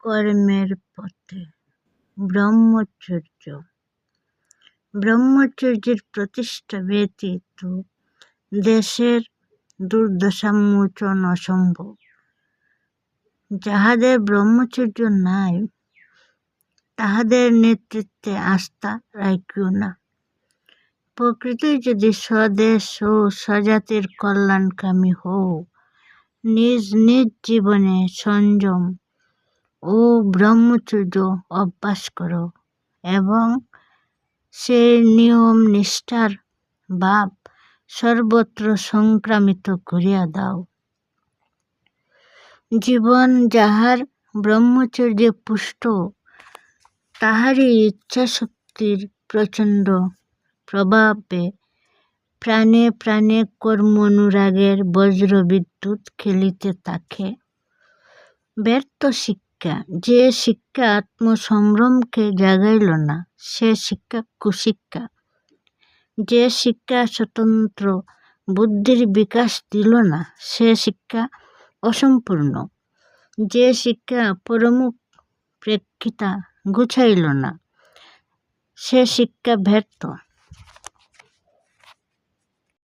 কর্মের পথে। ব্রহ্মচর্য। ব্রহ্মচর্যের প্রতিষ্ঠা ব্যতীত দেশের দুর্দশামোচন অসম্ভব। যাহাদের ব্রহ্মচর্য নাই, তাহাদের নেতৃত্বে আস্থা রাখিও না। প্রকৃতি যদি স্বদেশ ও স্বজাতির কল্যাণকামী হও নিজ নিজ জীবনে সংযম ও ব্রহ্মচর্য অভ্যাস করো এবং সে নিয়ম নিষ্ঠার ভাব সর্বত্র সংক্রামিত করিয়া দাও। জীবন যাহার ব্রহ্মচর্যে পুষ্ট, তাহারই ইচ্ছাশক্তির প্রচণ্ড প্রভাবে প্রাণে প্রাণে কর্ম অনুরাগের বজ্রবিদ্যুৎ খেলিতে থাকে ব্যর্থ শিক্ষা, যে শিক্ষা আত্মসম্ভ্রমকে জাগাইল না, সে শিক্ষা কুশিক্ষা। যে শিক্ষা স্বতন্ত্র বুদ্ধির বিকাশ দিল না, সে শিক্ষা অসম্পূর্ণ। যে শিক্ষা পরমুখ প্রেক্ষিতা গুছাইল না, সে শিক্ষা ব্যর্থ।